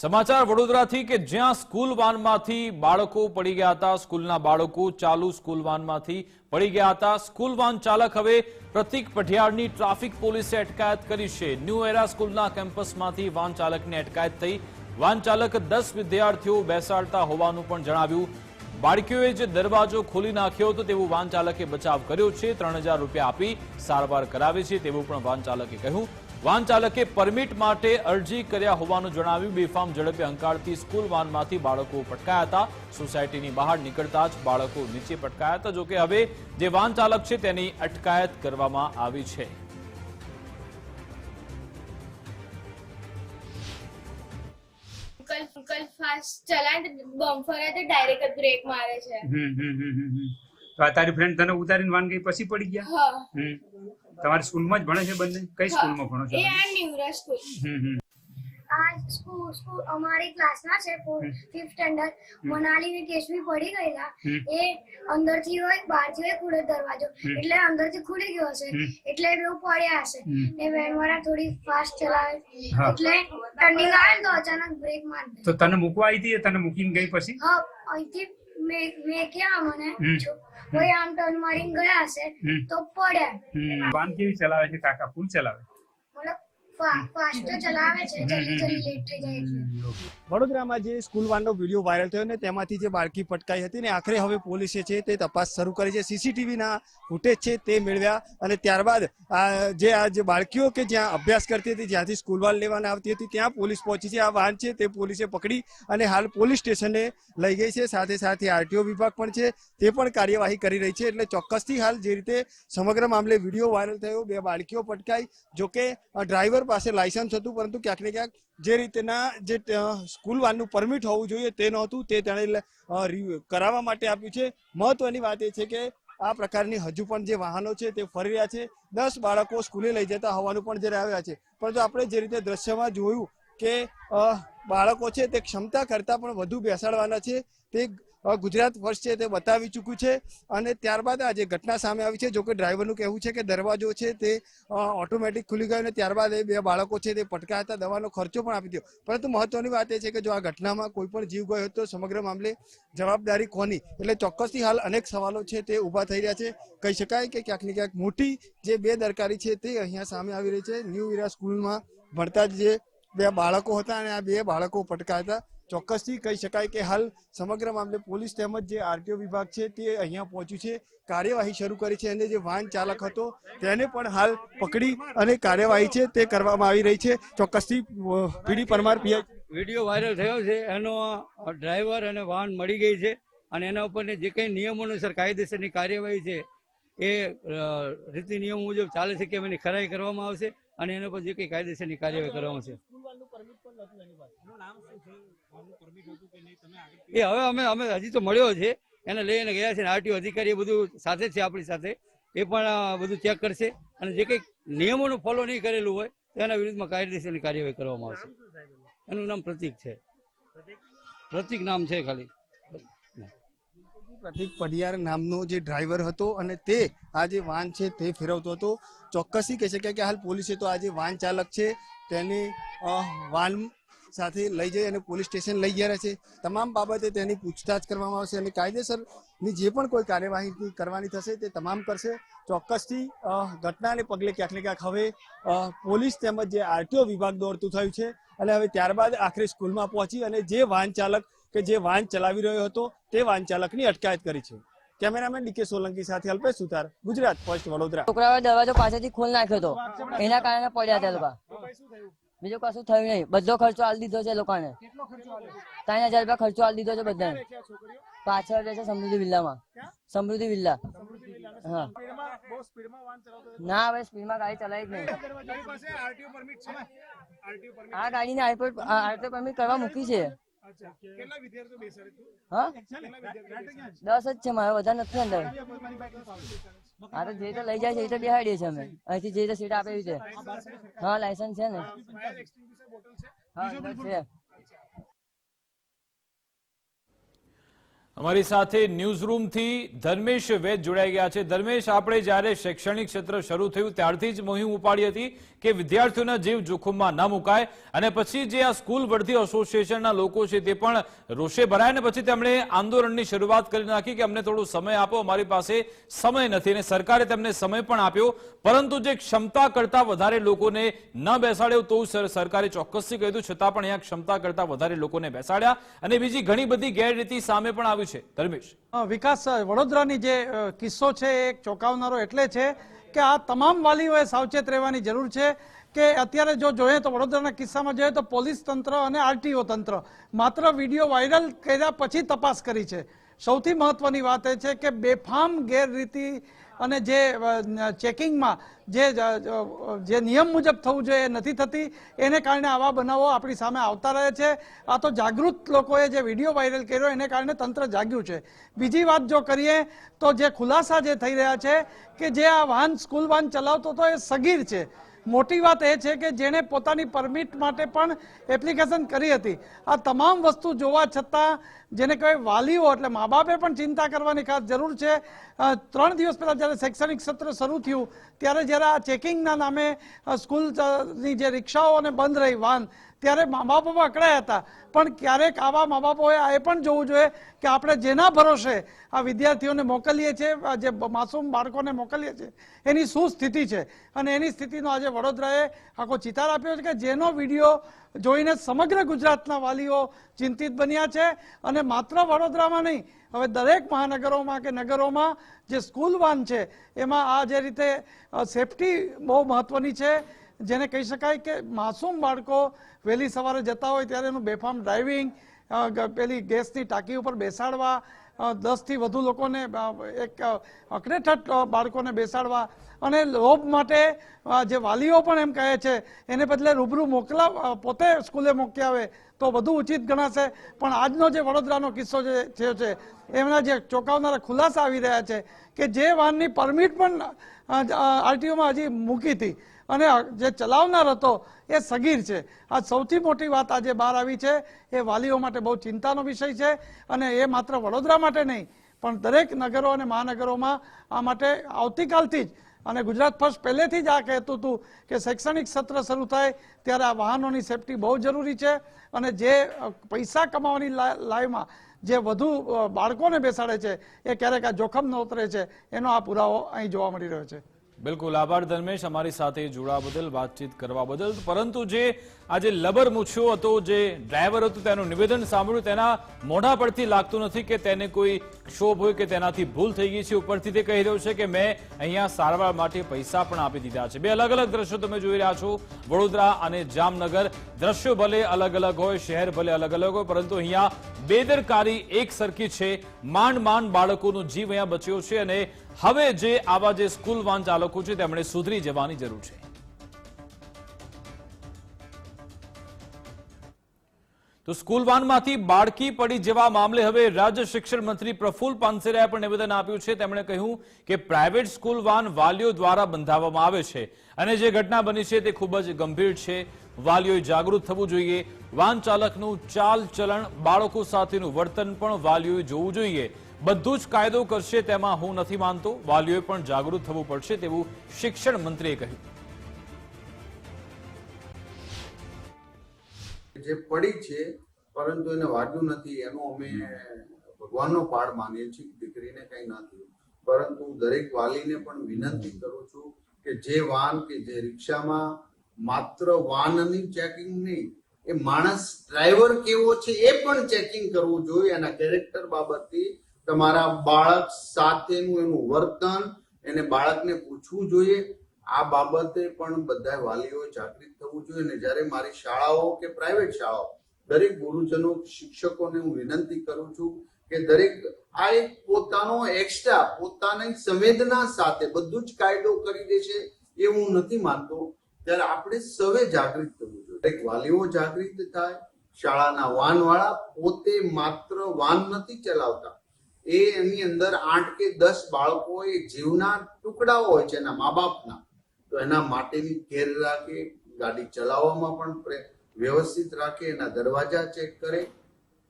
સમાચાર વડોદરાથી કે જ્યાં સ્કૂલ વાનમાંથી બાળકો પડી ગયા હતા, સ્કૂલના બાળકો ચાલુ સ્કૂલ વાનમાંથી પડી ગયા હતા. સ્કૂલ વાન ચાલક હવે પ્રતિક પઠિયાળની ટ્રાફિક પોલીસે અટકાયત કરી છે. ન્યૂ એરા સ્કૂલના કેમ્પસમાંથી વાન ચાલકની અટકાયત થઈ. વાન ચાલક દસ વિદ્યાર્થીઓ બેસાડતા હોવાનું પણ જણાવ્યું. બાળકીઓએ જે દરવાજો ખોલી નાખ્યો હતો તેવું વાન ચાલકે બચાવ કર્યો છે. ત્રણ રૂપિયા આપી સારવાર કરાવી છે તેવું પણ વાન ચાલકે કહ્યું. વાન ચાલકે પરમિટ માટે અરજી કર્યા હોવાનું જણાવ્યું. બેફામ ઝડપે હંકારતી સ્કૂલ વાનમાંથી બાળકો પટકાયા હતા. સોસાયટીની બહાર નીકળતા જ બાળકો નીચે પટકાયા હતા. જોકે હવે જે વાહન ચાલક છે તેની અટકાયત કરવામાં આવી છે. ફાસ્ટ ચલાય બમ્ફર તો ડાયરેક્ટ બ્રેક મારે છે. તો આ તારી ફ્રેન્ડ તને ઉતારીને વાન ગઈ પછી પડી ગયા? હા. હમ. તમારી સ્કૂલમાં જ ભણે છે બંને? કઈ સ્કૂલમાં ભણો છો? એ આ ન્યુરા સ્કૂલ હમ હમ. આ સ્કૂલ સ્કૂલ અમારી ક્લાસમાં છે ફિફ્થ સ્ટેન્ડર્ડ મનાલી ને કેશવી પડી ગયેલા. એ અંદરથી હોય બહારથી હોય ખુલ્લો દરવાજો. એટલે અંદરથી ખુલી ગયો હશે. એટલે એવું પડ્યા હશે. ને વેનવાળા થોડી ફાસ્ટ ચલાવે. એટલે ટર્નિંગ આવે ને તો અચાનક બ્રેક મારી તો તને મૂકવા આવી હતી તને મૂકીને ગઈ પછી? હા અહીંથી મેં મેં મને. કોઈ આમ ટર્ન મારીને ગયા હશે તો પડ્યા. વાન કેવી ચલાવે છે? કાકા ફૂલ ચલાવે? મતલબ ફાસ્ટ ચલાવે છે જલ્દી જલ્દી લેટ થઈ જાય એટલે વડોદરામાં જે સ્કૂલ વાનનો વીડિયો વાયરલ થયો ને તેમાંથી જે બાળકી પટકાઈ હતી ને આખરે હવે પોલીસે છે તે તપાસ શરૂ કરી છે. સીસીટીવીના ફૂટેજ છે તે મેળવ્યા અને ત્યારબાદ આ જે આ જે બાળકીઓ કે જ્યાં અભ્યાસ કરતી હતી જ્યાંથી સ્કૂલ વાન લેવાના આવતી હતી ત્યાં પોલીસ પહોંચી છે. આ વાહન છે તે પોલીસે પકડી અને હાલ પોલીસ સ્ટેશને લઈ ગઈ છે. સાથે સાથે આરટીઓ વિભાગ પણ છે તે પણ કાર્યવાહી કરી રહી છે. એટલે ચોક્કસથી હાલ જે રીતે સમગ્ર મામલે વીડિયો વાયરલ થયો બે બાળકીઓ પટકાઈ જોકે ડ્રાઈવર પાસે લાયસન્સ હતું, પરંતુ ક્યાંક ને ક્યાંક જે રીતના જે સ્કૂલ વાનનું પરમિટ હોવું જોઈએ તે નહોતું, તે તેણે કરાવવા માટે આપ્યું છે. મહત્વની વાત એ છે કે આ પ્રકારની હજુ પણ જે વાહનો છે તે ફરી રહ્યા છે. દસ બાળકો સ્કૂલે લઈ જતા હોવાનું પણ જ્યારે આવ્યા છે. પરંતુ આપણે જે રીતે દ્રશ્યમાં જોયું કે બાળકો છે તે ક્ષમતા કરતાં પણ વધુ બેસાડવાના છે, તે ગુજરાત ફર્સ્ટ છે તે બતાવી ચૂક્યું છે અને ત્યારબાદ આ જે ઘટના સામે આવી છે જોકે ડ્રાઈવરનું કહેવું છે કે દરવાજો છે તે ઓટોમેટિક ખુલી ગયો અને ત્યારબાદ એ બે બાળકો છે તે પટકા હતા, દવાનો ખર્ચો પણ આપી દીધો પરંતુ મહત્વની વાત એ છે કે જો આ ઘટનામાં કોઈ પણ જીવ ગયો તો સમગ્ર મામલે જવાબદારી કોની? એટલે ચોક્કસથી હાલ અનેક સવાલો છે તે ઊભા થઈ રહ્યા છે. કહી શકાય કે ક્યાંક ને ક્યાંક મોટી જે બેદરકારી છે તે અહીંયા સામે આવી રહી છે. ન્યૂ ઇરા સ્કૂલમાં ભણતા જ જે બે બાળકો હતા અને આ બે બાળકો પટકા હતા. ચોક્કસથી કહી શકાય કે હાલ સમગ્ર મામલે પોલીસ તેમજ જે આરટીઓ વિભાગ છે તે અહીંયા પહોંચ્યું છે, કાર્યવાહી શરૂ કરી છે અને જે વાહન ચાલક હતો તેને પણ હાલ પકડી અને કાર્યવાહી છે તે કરવામાં આવી રહી છે. ચોક્કસથી P D Parmar P I video viral થયો છે, એનો ડ્રાઈવર અને વાહન મળી ગઈ છે અને એના ઉપરની જે કંઈ નિયમો અનુસાર કાયદેસરની કાર્યવાહી છે એ રીતિ નિયમ મુજબ ચાલે છે કે એની ખરાઈ કરવામાં આવશે અને એના પર જે કંઈ કાયદેસરની કાર્યવાહી કરવામાં આવશે. એ હવે અમે અમે હજી તો મળ્યો છે. એને લઈને ગયા છે આરટીઓ અધિકારી બધું સાથે છે આપણી સાથે. એ પણ બધું ચેક કરશે. અને જે કંઈક નિયમોનું ફોલો નહીં કરેલું હોય તેના વિરુદ્ધમાં કાયદેસરની કાર્યવાહી કરવામાં આવશે. એનું? નામ પ્રતિક છે. પ્રતિક? નામ છે ખાલી. પ્રતિક પડિયાર નામનો જે ડ્રાઈવર હતો અને તે આ જે વાન છે તે ફેરવતો હતો. ચોક્કસથી કહી શકાય કે હાલ પોલીસે તો આ જે વાન ચાલક છે તેની વાન સાથે લઈ જઈ અને પોલીસ સ્ટેશન લઈ ગયા છે. તમામ બાબતે તેની પૂછતાછ કરવામાં આવશે અને કાયદેસરની જે પણ કોઈ કાર્યવાહી કરવાની થશે તે તમામ કરશે. ચોક્કસથી ઘટનાને પગલે ક્યાંક ને ક્યાંક હવે પોલીસ તેમજ જે આરટીઓ વિભાગ દોડતું થયું છે અને હવે ત્યારબાદ આખરે સ્કૂલમાં પહોંચી અને જે વાહન ચાલક કે જે વાહન ચલાવી રહ્યો હતો તે વાહન ચાલકની અટકાયત કરી છે. કેમેરામેન ડીકે સોલંકી સાથે અલ્પેશ સુતાર ગુજરાત ફર્સ્ટ વડોદરા. છોકરાઓએ દરવાજો પાછળથી ખોલ નાખ્યો હતો. એના કારણે પડ્યા હતા લોકો. બીજું કશું થયું નહીં. બધો ખર્ચો આલ દીધો છે લોકોને. ત્રણ હજાર રૂપિયા ખર્ચો આલ દીધો છે બધાને. પાછળ રહે છે સમૃદ્ધિ વિલ્લામાં. સમૃદ્ધિ વિલ્લા. હા. ના હવે સ્પીડમાં ગાડી ચલાવી જ નહીં. આ ગાડીને આરટીઓ પરમિટ કરવા મૂકી છે. હા? દસ જ છે મારે વધારે નથી અંદર. હા તો જે તો લઈ જાય છે એ તો બેહાડીએ છીએ અમે. અહીંથી જે તો સીટ આપે એવી છે હા લાયસન્સ છે ને. હા છે. અમારી સાથે ન્યૂઝ રૂમથી ધર્મેશ વેદ જોડાઈ ગયા છે. ધર્મેશ, આપણે જ્યારે શૈક્ષણિક ક્ષેત્ર શરૂ થયું, ત્યારથી જ મોહિમ ઉપાડી હતી કે વિદ્યાર્થીઓના જીવ જોખમમાં ન મુકાય અને પછી જે આ સ્કૂલ વર્ધી એસોસિએશનના લોકો છે તે પણ રોષે ભરાય અને પછી તેમણે આંદોલનની શરૂઆત કરી નાખી કે અમને થોડો સમય આપો, અમારી પાસે સમય નથી અને સરકારે તેમને સમય પણ આપ્યો. પરંતુ જે ક્ષમતા કરતા વધારે લોકોને ન બેસાડ્યો, તો સરકારે ચોક્કસથી કહ્યું છતાં પણ અહીંયા ક્ષમતા કરતા વધારે લોકોને બેસાડ્યા. અને બીજી ઘણી બધી ગેરરીતિ સામે પણ આવી છે, ધર્મેશ. વિકાસ વડોદરાની જે કિસ્સો છે એ ચોંકાવનારો એટલે છે કે આ તમામ વાલીઓએ સાવચેત રહેવાની જરૂર છે કે અત્યારે જો જોઈએ તો વડોદરાના કિસ્સામાં જોઈએ તો પોલીસ તંત્ર અને આરટીઓ તંત્ર માત્ર વીડિયો વાયરલ કર્યા પછી તપાસ કરી છે. સૌથી મહત્વની વાત એ છે કે બેફામ ગેરરીતિ અને જે ચેકિંગમાં જે જે નિયમ મુજબ થવું જોઈએ નથી થતી, એને કારણે આવા બનાવો આપણી સામે આવતા રહે છે. આ તો જાગૃત લોકોએ જે વીડિયો વાયરલ કર્યો, એને કારણે તંત્ર જાગ્યું છે. બીજી વાત જો કરીએ, તો જે ખુલાસા જે થઈ રહ્યા છે, કે જે આ વાહન, સ્કૂલ વાહન ચલાવતો હતો એ સગીર છે. મોટી વાત એ છે કે જેણે પોતાની પરમિટ માટે પણ એપ્લિકેશન કરી હતી. આ તમામ વસ્તુ જોવા છતાં જેને કહેવાય વાલીઓ, એટલે મા બાપે પણ ચિંતા કરવાની ખાસ જરૂર છે. ત્રણ દિવસ પહેલાં જ્યારે શૈક્ષણિક સત્ર શરૂ થયું, ત્યારે જ્યારે આ ચેકિંગના નામે સ્કૂલની જે રિક્ષાઓ અને બંધ રહી વાહન, ત્યારે મા બાપો અકળાયા હતા. પણ ક્યારેક આવા મા બાપોએ એ પણ જોવું જોઈએ કે આપણે જેના ભરોસે આ વિદ્યાર્થીઓને મોકલીએ છીએ જે માસૂમ બાળકોને મોકલીએ છીએ, એની શું સ્થિતિ છે? અને એની સ્થિતિનો આજે વડોદરાએ આખો ચિતાર આપ્યો છે કે જેનો વીડિયો જોઈને સમગ્ર ગુજરાતના વાલીઓ ચિંતિત બન્યા છે અને માત્ર વડોદરામાં નહીં, હવે દરેક મહાનગરોમાં કે નગરોમાં જે સ્કૂલ વાન છે, એમાં આ જે રીતે સેફટી બહુ મહત્વની છે, જેને કહી શકાય કે માસૂમ બાળકો વહેલી સવારે જતા હોય ત્યારે એનું બેફામ ડ્રાઇવિંગ પેલી ગેસની ટાંકી ઉપર બેસાડવા દસથી વધુ લોકોને એક અકડેઠ બાળકોને બેસાડવા અને લોભ માટે જે વાલીઓ પણ એમ કહે છે, એને બદલે રૂબરૂ મોકલાવ પોતે સ્કૂલે મોકલી આવે તો વધુ ઉચિત ગણાશે. પણ આજનો જે વડોદરાનો કિસ્સો જે થયો છે, એમના જે ચોંકાવનારા ખુલાસા આવી રહ્યા છે કે જે વાહનની પરમિટ પણ આરટીઓમાં હજી મૂકી હતી અને જે ચલાવનાર હતો એ સગીર છે. આ સૌથી મોટી વાત આજે બહાર આવી છે. એ વાલીઓ માટે બહુ ચિંતાનો વિષય છે અને એ માત્ર વડોદરા માટે નહીં, પણ દરેક નગરો અને મહાનગરોમાં આ માટે આવતીકાલથી જ અને ગુજરાત ફર્સ્ટ પહેલેથી જ આ કહેતું હતું કે શૈક્ષણિક સત્ર શરૂ થાય ત્યારે આ વાહનોની સેફટી બહુ જરૂરી છે અને જે પૈસા કમાવાની લા- લાઈમાં જે વધુ બાળકોને બેસાડે છે, એ ક્યારેક આ જોખમ ન ઉતરે છે, એનો આ પુરાવો અહીં જોવા મળી રહ્યો છે. બિલકુલ, આભાર ધર્મેશ, અમારી સાથે જોડા બદલ, વાતચીત કરવા બદલ. પરંતુ જે આજે લબર મૂછ્યો હતો, જે ડ્રાઈવર હતો, તેનું નિવેદન સાંભળ્યું, તેના મોઢા પરથી લાગતું નથી કે તેને કોઈ ક્ષોભ હોય કે તેનાથી ભૂલ થઈ ગઈ છે, ઉપરથી તે કહી રહ્યો છે કે મેં અહીંયા સારવાર માટે પૈસા પણ આપી દીધા છે. બે અલગ અલગ દ્રશ્યો તમે જોઈ રહ્યા છો. વડોદરા અને જામનગર દ્રશ્યો ભલે અલગ અલગ હોય, શહેર ભલે અલગ અલગ હોય, પરંતુ અહીંયા બેદરકારી એક સરખી છે. માંડ માંડ બાળકોનો જીવ અહીંયા બચ્યો છે અને હવે જે આવા જે સ્કૂલ વાન ચાલકો છે, તેમણે સુધરી જવાની જરૂર છે. તો સ્કૂલ વાનમાંથી બાળકી પડી જવા મામલે હવે રાજ્ય શિક્ષણ મંત્રી પ્રફુલ પાનસેરાએ પણ નિવેદન આપ્યું છે. તેમણે કહ્યું કે પ્રાઇવેટ સ્કૂલ વાન વાલીઓ દ્વારા બંધાવવામાં આવે છે અને જે ઘટના બની છે તે ખૂબ જ ગંભીર છે. વાલીઓએ જાગૃત થવું જોઈએ. વાન ચાલકનું ચાલ ચલણ, બાળકો સાથેનું વર્તન પણ વાલીઓએ જોવું જોઈએ. બધું જ કાયદો કરશે તેમાં હું નથી માનતો. વાલીઓએ પણ જાગૃત થવું પડશે તેવું શિક્ષણ મંત્રીએ કહ્યું. જે પડી છે, પરંતુ એને વાગ્યું નથી, એનો અમે ભગવાનનો પાડ માનીએ છીએ દીકરીને કઈ ના થયું. પરંતુ દરેક વાલીને પણ વિનંતી કરું છું કે જે વાન કે જે રિક્ષામાં માત્ર વાનની ચેકિંગ નહીં, એ માણસ ડ્રાઈવર કેવો છે એ પણ ચેકિંગ કરવું જોઈએ. એના કેરેક્ટર બાબતથી તમારા બાળક સાથેનું એનું વર્તન, એને બાળકને પૂછવું જોઈએ. આ બાબતે પણ બધા વાલીઓ જાગૃત થવું જોઈએ અને જ્યારે મારી શાળાઓ કે પ્રાઇવેટ શાળાઓ, દરેક ગુરુજનો, શિક્ષકોને હું વિનંતી કરું છું કે દરેક આ એક પોતાનો એક્સ્ટ્રા પોતાની સંવેદના સાથે બધું જ કાયદો કરી દેશે એ હું નથી માનતો. ત્યારે આપણે સૌએ જાગૃત થવું જોઈએ. દરેક વાલીઓ જાગૃત થાય. શાળાના વાનવાળા પોતે માત્ર વાન નથી ચલાવતા. એ એની અંદર આઠ કે દસ બાળકો એ જીવના ટુકડાઓ હોય છે એના મા બાપના. તો એના માટેની કેર રાખે ગાડી ચલાવવામાં પણ વ્યવસ્થિત રાખે એના દરવાજા ચેક કરે